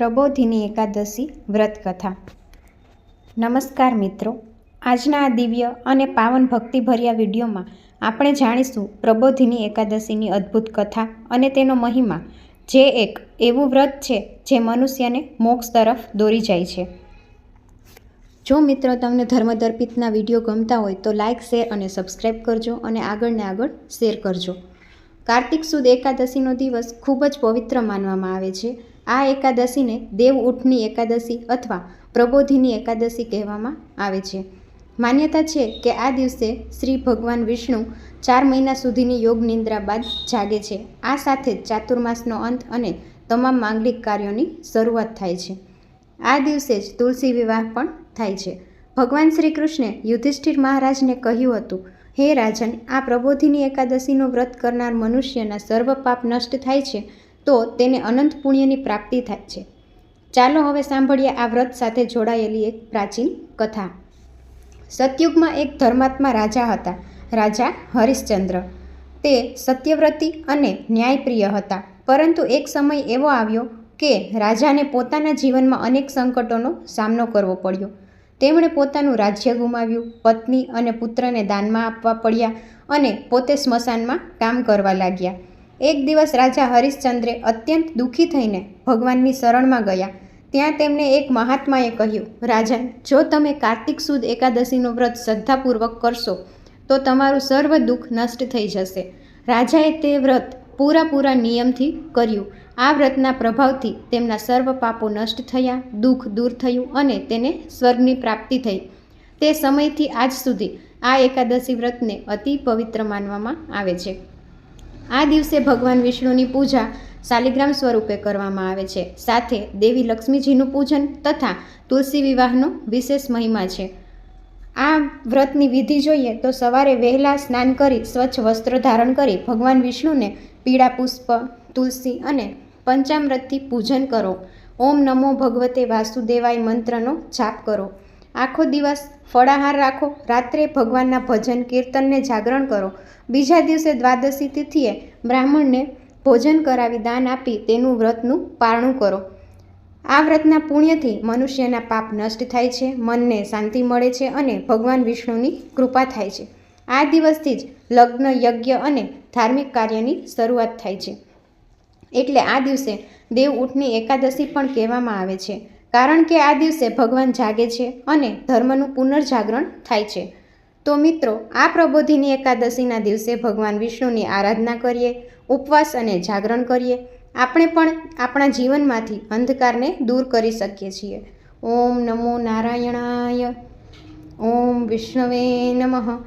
પ્રબોધિની એકાદશી વ્રત કથા નમસ્કાર મિત્રો, આજના આ દિવ્ય અને પાવન ભક્તિભર્યા વિડીયોમાં આપણે જાણીશું પ્રબોધિની એકાદશીની અદ્ભુત કથા અને તેનો મહિમા, જે એક એવું વ્રત છે જે મનુષ્યને મોક્ષ તરફ દોરી જાય છે. જો મિત્રો તમને ધર્મદર્પિતના વીડિયો ગમતા હોય તો લાઇક શેર અને સબસ્ક્રાઈબ કરજો અને આગળને આગળ શેર કરજો. કાર્તિક સુદ એકાદશીનો દિવસ ખૂબ જ પવિત્ર માનવામાં આવે છે આ એકાદશીને દેવ ઉઠની એકાદશી અથવા પ્રબોધિની એકાદશી કહેવામાં આવે છે. માન્યતા છે કે આ દિવસે શ્રી ભગવાન વિષ્ણુ ચાર મહિના સુધીની યોગ નિંદ્રા બાદ જાગે છે. આ સાથે જ ચાતુર્માસનો અંત અને તમામ માંગલિક કાર્યોની શરૂઆત થાય છે. આ દિવસે જ તુલસી વિવાહ પણ થાય છે. ભગવાન શ્રી કૃષ્ણે યુધિષ્ઠિર મહારાજને કહ્યું હતું, હે રાજન, આ પ્રબોધિની એકાદશીનું વ્રત કરનાર મનુષ્યના સર્વ પાપ નષ્ટ થાય છે. તો તેને અનંત પુણ્યની પ્રાપ્તિ થાય છે. ચાલો હવે સાંભળીએ આ વ્રત સાથે જોડાયેલી એક પ્રાચીન કથા. સતયુગમાં એક ધર્માત્મા રાજા હતા, રાજા હરિશ્ચંદ્ર. તે સત્યવ્રતી અને ન્યાયપ્રિય હતા. પરંતુ એક સમય એવો આવ્યો કે રાજાને પોતાના જીવનમાં અનેક સંકટોનો સામનો કરવો પડ્યો. તેમણે પોતાનું રાજ્ય ગુમાવ્યું, પત્ની અને પુત્રને દાનમાં આપવા પડ્યા અને પોતે સ્મશાનમાં કામ કરવા લાગ્યા. એક દિવસ રાજા હરિશ્ચંદ્રે અત્યંત દુઃખી થઈને ભગવાનની શરણમાં ગયા. ત્યાં તેમને એક મહાત્માએ કહ્યું, રાજન, જો તમે કાર્તિક સુદ એકાદશીનું વ્રત શ્રદ્ધાપૂર્વક કરશો, તો તમારું સર્વ દુઃખ નષ્ટ થઈ જશે. રાજાએ તે વ્રત પૂરા પૂરા નિયમથી કર્યું. આ વ્રતના પ્રભાવથી તેમના સર્વ પાપો નષ્ટ થયા, દુઃખ દૂર થયું અને તેને સ્વર્ગની પ્રાપ્તિ થઈ. તે સમયથી આજ સુધી આ એકાદશી વ્રતને અતિ પવિત્ર માનવામાં આવે છે. આ દિવસે ભગવાન વિષ્ણુની પૂજા શાલિગ્રામ સ્વરૂપે કરવામાં આવે છે. સાથે દેવી લક્ષ્મીજીનું પૂજન તથા તુલસી વિવાહનો વિશેષ મહિમા છે. આ વ્રતની વિધિ જોઈએ તો સવારે વહેલા સ્નાન કરી સ્વચ્છ વસ્ત્ર ધારણ કરી ભગવાન વિષ્ણુને પીળા પુષ્પ, તુલસી અને પંચામૃતથી પૂજન કરો. ઓમ નમો ભગવતે વાસુદેવાય મંત્રનો જાપ કરો. આખો દિવસ ફળાહાર રાખો, રાત્રે ભગવાનના ભજન કીર્તનને જાગરણ કરો. બીજા દિવસે દ્વાદશી તિથિએ બ્રાહ્મણને ભોજન કરાવી દાન આપી તેનું વ્રતનું પારણું કરો. આ વ્રતના પુણ્યથી મનુષ્યના પાપ નષ્ટ થાય છે, મનને શાંતિ મળે છે અને ભગવાન વિષ્ણુની કૃપા થાય છે. આ દિવસથી જ લગ્ન, યજ્ઞ અને ધાર્મિક કાર્યની શરૂઆત થાય છે. એટલે આ દિવસે દેવ ઉઠની એકાદશી પણ કહેવામાં આવે છે. કારણ કે આ દિવસે ભગવાન જાગે છે અને ધર્મનું પુનર્જાગરણ થાય છે. તો મિત્રો, આ પ્રબોધિની એકાદશીના દિવસે ભગવાન વિષ્ણુની આરાધના કરીએ, ઉપવાસ અને જાગરણ કરીએ. આપણે પણ આપણા જીવનમાંથી અંધકારને દૂર કરી શકીએ છીએ. ઓમ નમો નારાયણાય. ઓમ વિષ્ણવે નમઃ.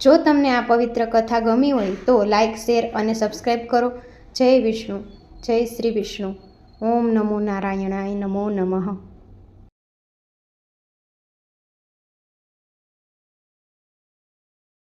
જો તમને આ પવિત્ર કથા ગમી હોય તો લાઈક, શેર અને સબસ્ક્રાઈબ કરો. જય વિષ્ણુ. જય શ્રી વિષ્ણુ. ઓમ નમો નારાયણાય નમો નમઃ.